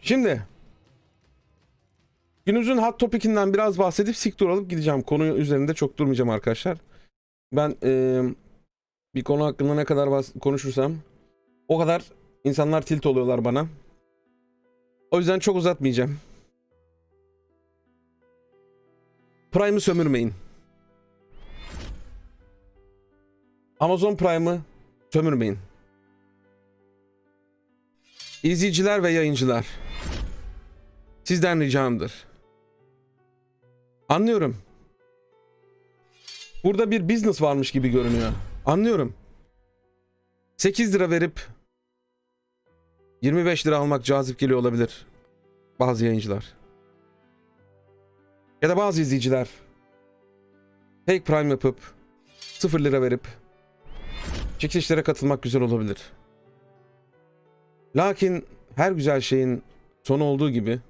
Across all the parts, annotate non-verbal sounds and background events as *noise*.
Şimdi günümüzün hot topic'inden biraz bahsedip siktir alıp gideceğim. Konu üzerinde çok durmayacağım arkadaşlar. Ben eee, bir konu hakkında ne kadar konuşursam o kadar insanlar tilt oluyorlar bana. O yüzden çok uzatmayacağım. Prime'ı sömürmeyin. Amazon Prime'ı sömürmeyin. İzleyiciler ve yayıncılar. Sizden ricamdır. Anlıyorum. Burada bir business varmış gibi görünüyor. Anlıyorum. 8 lira verip 25 lira almak cazip geliyor olabilir. Bazı yayıncılar. Ya da bazı izleyiciler. Fake Prime yapıp 0 lira verip çekilişlere katılmak güzel olabilir. Lakin her güzel şeyin sonu olduğu gibi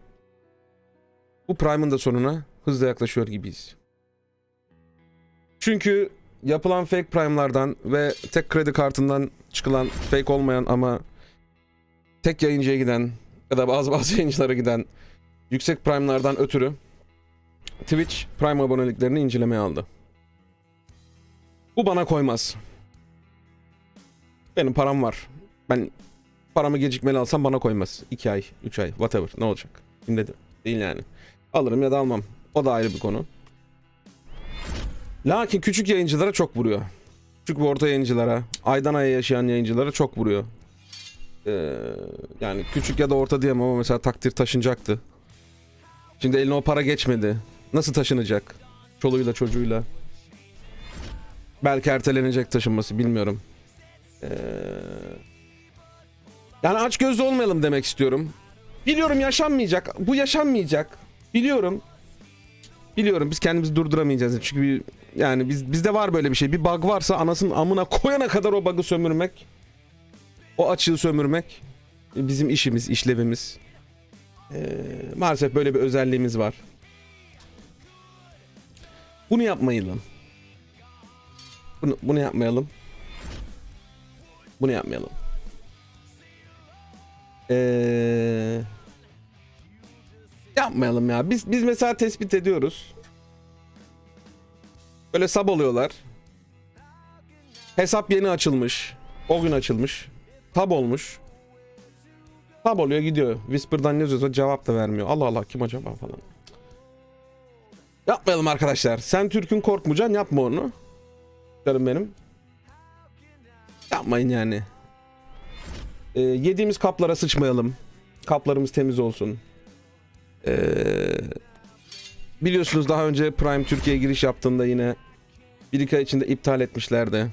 bu Prime'ın da sonuna hızla yaklaşıyor gibiyiz. Çünkü yapılan fake Prime'lardan ve tek kredi kartından çıkılan fake olmayan ama tek yayıncıya giden ya da bazı *laughs* bazı yayıncılara giden yüksek Prime'lardan ötürü Twitch Prime aboneliklerini incelemeye aldı. Bu bana koymaz. Benim param var. Ben paramı gecikmeli alsam bana koymaz. 2 ay, 3 ay, whatever. Ne olacak? Şimdi de değil yani. Alırım ya da almam. O da ayrı bir konu. Lakin küçük yayıncılara çok vuruyor. Küçük ve orta yayıncılara, aydan aya yaşayan yayıncılara çok vuruyor. Ee, yani küçük ya da orta diyemem ama mesela takdir taşınacaktı. Şimdi eline o para geçmedi. Nasıl taşınacak? Çoluğuyla çocuğuyla. Belki ertelenecek taşınması bilmiyorum. Ee, yani aç gözlü olmayalım demek istiyorum. Biliyorum yaşanmayacak. Bu yaşanmayacak. Biliyorum. Biliyorum biz kendimizi durduramayacağız. Çünkü bir- yani biz bizde var böyle bir şey. Bir bug varsa anasının amına koyana kadar o bug'ı sömürmek. O açığı sömürmek bizim işimiz, işlevimiz. Ee, maalesef böyle bir özelliğimiz var. Bunu yapmayalım. Bunu, bunu yapmayalım. Bunu yapmayalım. Ee, yapmayalım ya. Biz biz mesela tespit ediyoruz. Böyle sab oluyorlar. Hesap yeni açılmış. O gün açılmış. Tab olmuş. Tab oluyor gidiyor. Whisper'dan ne yazıyorsa cevap da vermiyor. Allah Allah kim acaba falan. Yapmayalım arkadaşlar. Sen Türk'ün korkmayacaksın yapma onu. Canım benim. Yapmayın yani. Ee, yediğimiz kaplara sıçmayalım. Kaplarımız temiz olsun. Ee, biliyorsunuz daha önce Prime Türkiye giriş yaptığında yine bir iki ay içinde iptal etmişlerdi.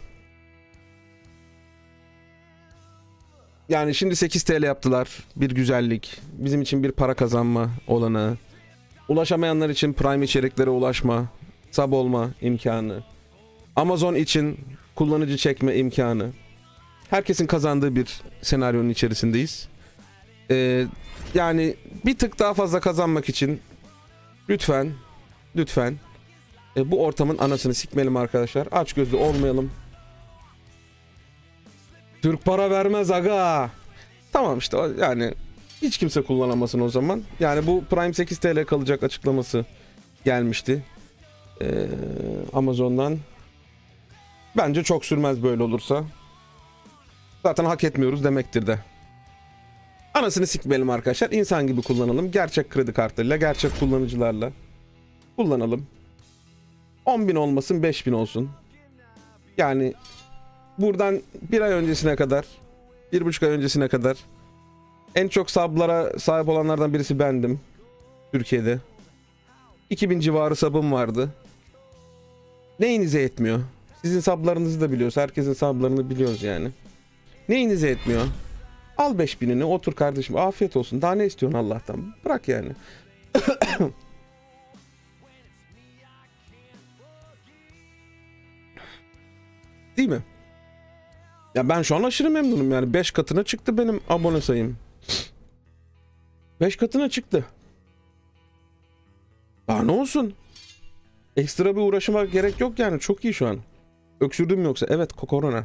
Yani şimdi 8 TL yaptılar. Bir güzellik. Bizim için bir para kazanma olanağı. Ulaşamayanlar için Prime içeriklere ulaşma, sub olma imkanı. Amazon için kullanıcı çekme imkanı. Herkesin kazandığı bir senaryonun içerisindeyiz. Ee, yani bir tık daha fazla kazanmak için lütfen, lütfen e, bu ortamın anasını sikmeyelim arkadaşlar. Aç gözlü olmayalım. Türk para vermez aga. Tamam işte yani hiç kimse kullanamasın o zaman. Yani bu Prime 8 TL kalacak açıklaması gelmişti. Ee, Amazon'dan. Bence çok sürmez böyle olursa. Zaten hak etmiyoruz demektir de. Anasını sikmeyelim arkadaşlar. İnsan gibi kullanalım. Gerçek kredi kartlarıyla, gerçek kullanıcılarla kullanalım. 10.000 olmasın 5.000 olsun. Yani buradan bir ay öncesine kadar, bir buçuk ay öncesine kadar en çok sablara sahip olanlardan birisi bendim. Türkiye'de. 2000 civarı sabım vardı. Neyinize etmiyor? Sizin sablarınızı da biliyoruz. Herkesin sablarını biliyoruz yani. Neyinize etmiyor? Al 5000'ini otur kardeşim. Afiyet olsun. Daha ne istiyorsun Allah'tan? Bırak yani. *coughs* Değil mi? Ya ben şu an aşırı memnunum yani. 5 katına çıktı benim abone sayım. 5 katına çıktı. Daha ne olsun? Ekstra bir uğraşıma gerek yok yani. Çok iyi şu an. Öksürdüm yoksa? Evet korona.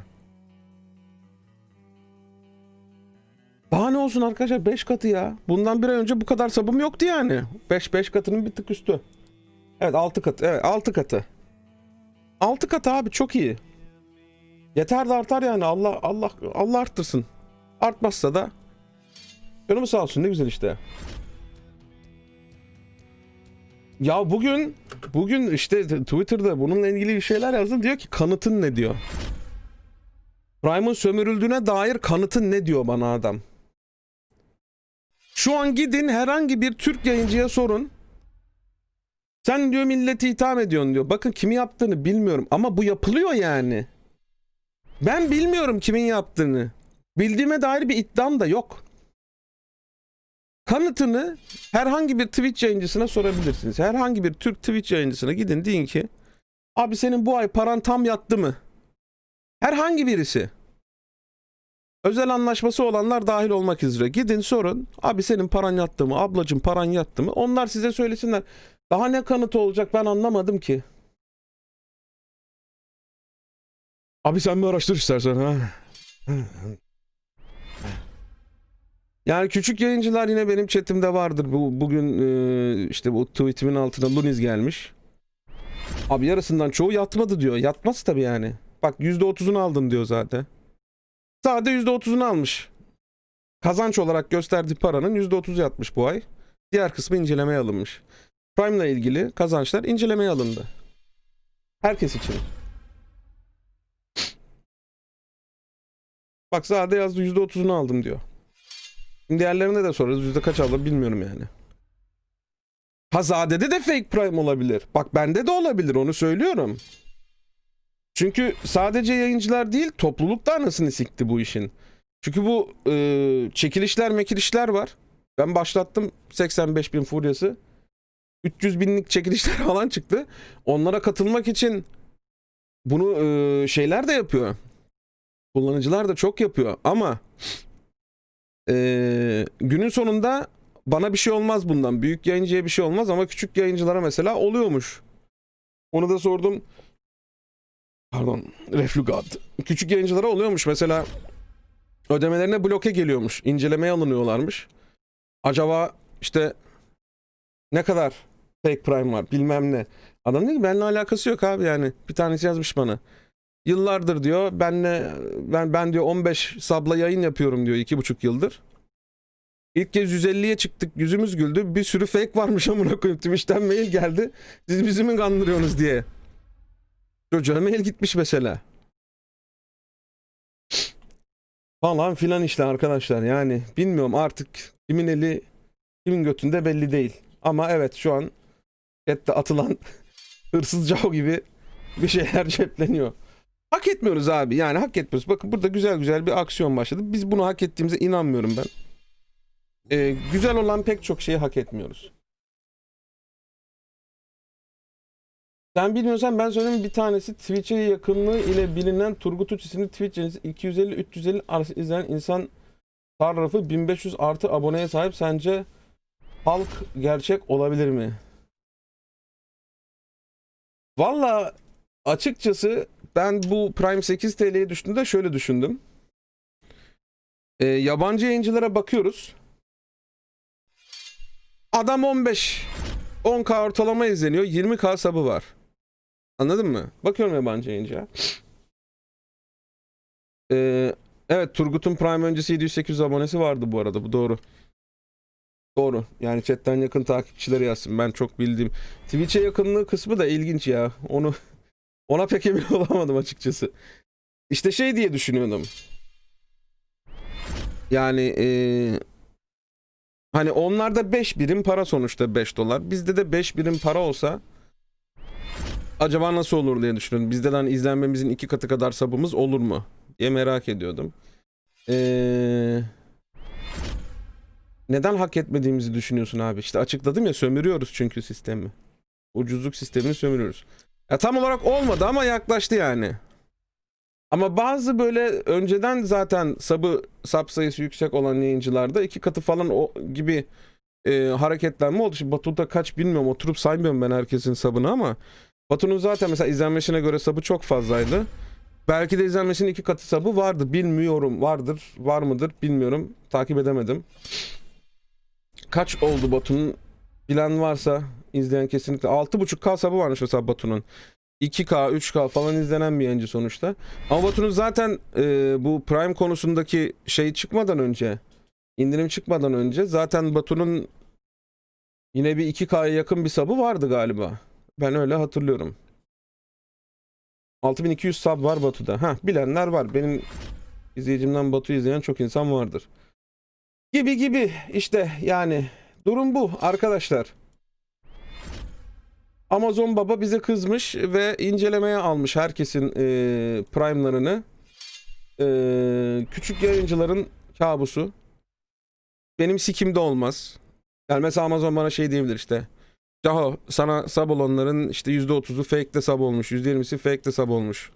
Daha ne olsun arkadaşlar 5 katı ya. Bundan bir ay önce bu kadar sabım yoktu yani. 5 5 katının bir tık üstü. Evet 6 katı. Evet 6 katı. 6 katı abi çok iyi. Yeter de artar yani. Allah Allah Allah arttırsın. Artmazsa da canımız sağ olsun ne güzel işte. Ya bugün bugün işte Twitter'da bununla ilgili bir şeyler yazdım. Diyor ki kanıtın ne diyor. Prime'ın sömürüldüğüne dair kanıtın ne diyor bana adam. Şu an gidin herhangi bir Türk yayıncıya sorun. Sen diyor milleti itham ediyorsun diyor. Bakın kimi yaptığını bilmiyorum ama bu yapılıyor yani. Ben bilmiyorum kimin yaptığını. Bildiğime dair bir iddiam da yok. Kanıtını herhangi bir Twitch yayıncısına sorabilirsiniz. Herhangi bir Türk Twitch yayıncısına gidin deyin ki abi senin bu ay paran tam yattı mı? Herhangi birisi. Özel anlaşması olanlar dahil olmak üzere. Gidin sorun. Abi senin paran yattı mı? Ablacım paran yattı mı? Onlar size söylesinler. Daha ne kanıtı olacak ben anlamadım ki. Abi sen bir araştır istersen ha. Yani küçük yayıncılar yine benim chatimde vardır. Bu bugün e, işte bu tweetimin altına Luniz gelmiş. Abi yarısından çoğu yatmadı diyor. Yatmaz tabii yani. Bak %30'unu aldım diyor zaten. Sade %30'unu almış. Kazanç olarak gösterdiği paranın %30'u yatmış bu ay. Diğer kısmı incelemeye alınmış. Prime ile ilgili kazançlar incelemeye alındı. Herkes için. Bak sade yazdı %30'unu aldım diyor. Şimdi diğerlerine de sorarız. Yüzde kaç aldım bilmiyorum yani. Ha Zade'de de fake prime olabilir. Bak bende de olabilir onu söylüyorum. Çünkü sadece yayıncılar değil topluluk da anasını sikti bu işin. Çünkü bu e, çekilişler mekilişler var. Ben başlattım 85 bin furyası. 300 binlik çekilişler *laughs* falan çıktı. Onlara katılmak için bunu e, şeyler de yapıyor. Kullanıcılar da çok yapıyor ama e, günün sonunda bana bir şey olmaz bundan. Büyük yayıncıya bir şey olmaz ama küçük yayıncılara mesela oluyormuş. Onu da sordum. Pardon. Reflugad. Küçük yayıncılara oluyormuş. Mesela ödemelerine bloke geliyormuş. İncelemeye alınıyorlarmış. Acaba işte ne kadar fake prime var bilmem ne. Adam diyor ki benimle alakası yok abi yani. Bir tanesi yazmış bana. Yıllardır diyor benle ben ben diyor 15 sabla yayın yapıyorum diyor iki buçuk yıldır. İlk kez 150'ye çıktık yüzümüz güldü. Bir sürü fake varmış amına koyayım. Twitch'ten mail geldi. Siz bizi mi kandırıyorsunuz diye. Çocuğa mail gitmiş mesela. Falan filan işte arkadaşlar yani bilmiyorum artık kimin eli kimin götünde belli değil. Ama evet şu an chatte atılan *laughs* hırsız Cao gibi bir şeyler *laughs* cepleniyor. Hak etmiyoruz abi yani hak etmiyoruz. Bakın burada güzel güzel bir aksiyon başladı. Biz bunu hak ettiğimize inanmıyorum ben. Ee, güzel olan pek çok şeyi hak etmiyoruz. Sen bilmiyorsan ben söyleyeyim bir tanesi Twitch'e yakınlığı ile bilinen Turgut Uç isimli Twitch yayıncısı 250-350 arası izleyen insan tarafı 1500 artı aboneye sahip sence halk gerçek olabilir mi? Valla açıkçası ben bu Prime 8 TL'ye düştüğümde şöyle düşündüm. Ee, yabancı yayıncılara bakıyoruz. Adam 15 10k ortalama izleniyor. 20k sabı var. Anladın mı? Bakıyorum yabancı yayıncıya. Ee, evet Turgut'un Prime öncesi 700-800 abonesi vardı bu arada. Bu doğru. Doğru. Yani chatten yakın takipçileri yazsın. Ben çok bildiğim. Twitch'e yakınlığı kısmı da ilginç ya. Onu ona pek emin *laughs* olamadım açıkçası. İşte şey diye düşünüyordum. Yani eee Hani onlarda 5 birim para sonuçta 5 dolar. Bizde de 5 birim para olsa acaba nasıl olur diye düşünüyorum. Bizde de hani izlenmemizin iki katı kadar sabımız olur mu diye merak ediyordum. Ee, neden hak etmediğimizi düşünüyorsun abi? İşte açıkladım ya sömürüyoruz çünkü sistemi. Ucuzluk sistemini sömürüyoruz. Ya tam olarak olmadı ama yaklaştı yani. Ama bazı böyle önceden zaten sabı sap sayısı yüksek olan yayıncılarda iki katı falan o gibi e, hareketlenme oldu. Şimdi Batu'da kaç bilmiyorum oturup saymıyorum ben herkesin sabını ama Batu'nun zaten mesela izlenmesine göre sabı çok fazlaydı. Belki de izlenmesinin iki katı sabı vardı. Bilmiyorum. Vardır. Var mıdır? Bilmiyorum. Takip edemedim. Kaç oldu Batu'nun? Bilen varsa izleyen kesinlikle. 6.5K sabı varmış mesela Batu'nun. 2K, 3K falan izlenen bir yayıncı sonuçta. Ama Batu'nun zaten e, bu Prime konusundaki şey çıkmadan önce, indirim çıkmadan önce zaten Batu'nun yine bir 2K'ya yakın bir sabı vardı galiba. Ben öyle hatırlıyorum. 6200 sub var Batu'da. Ha bilenler var. Benim izleyicimden Batu izleyen çok insan vardır. Gibi gibi işte yani durum bu arkadaşlar. Amazon Baba bize kızmış ve incelemeye almış herkesin e, prime'larını. E, küçük yayıncıların kabusu. Benim sikimde olmaz. Yani mesela Amazon bana şey diyebilir işte. Caho sana sub olanların işte %30'u fake de sub olmuş. %20'si fake de sub olmuş.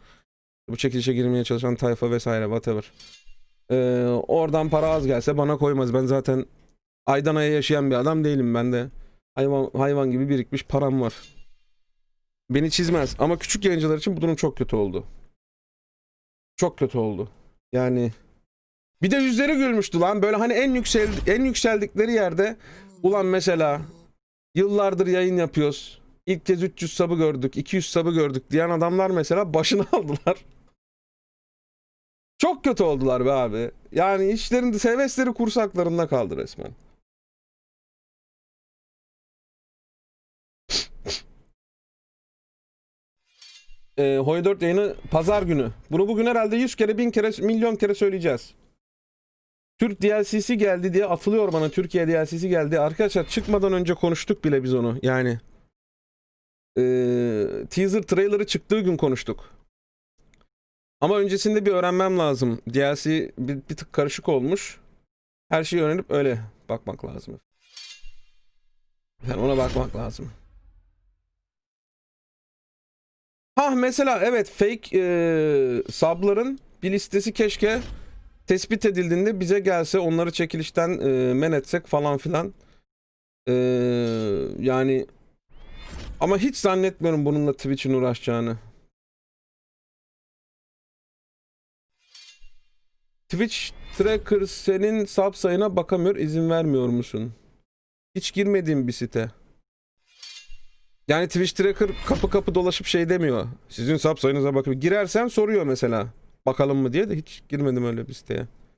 Bu çekilişe girmeye çalışan tayfa vesaire whatever. Ee, oradan para az gelse bana koymaz. Ben zaten aydan aya yaşayan bir adam değilim. Ben de hayvan, hayvan gibi birikmiş param var. Beni çizmez. Ama küçük yayıncılar için bu durum çok kötü oldu. Çok kötü oldu. Yani bir de yüzleri gülmüştü lan. Böyle hani en yüksel en yükseldikleri yerde ulan mesela yıllardır yayın yapıyoruz. İlk kez 300 sabı gördük, 200 sabı gördük diyen adamlar mesela başını *laughs* aldılar. Çok kötü oldular be abi. Yani işlerinde hevesleri kursaklarında kaldı resmen. e, Hoya 4 yayını pazar günü. Bunu bugün herhalde 100 kere, 1000 kere, milyon kere söyleyeceğiz. Türk DLC'si geldi diye atılıyor bana. Türkiye DLC'si geldi. Arkadaşlar çıkmadan önce konuştuk bile biz onu. Yani e, teaser trailer'ı çıktığı gün konuştuk. Ama öncesinde bir öğrenmem lazım. DLC bir, bir tık karışık olmuş. Her şeyi öğrenip öyle bakmak lazım. Yani ona bakmak lazım. Ha mesela evet fake e, subların bir listesi keşke tespit edildiğinde bize gelse onları çekilişten e, men etsek falan filan. E, yani ama hiç zannetmiyorum bununla Twitch'in uğraşacağını. Twitch Tracker senin sub sayına bakamıyor izin vermiyor musun? Hiç girmediğim bir site. Yani Twitch Tracker kapı kapı dolaşıp şey demiyor. Sizin sub sayınıza bakın. Girersen soruyor mesela. Bakalım mı diye de hiç girmedim öyle bir siteye.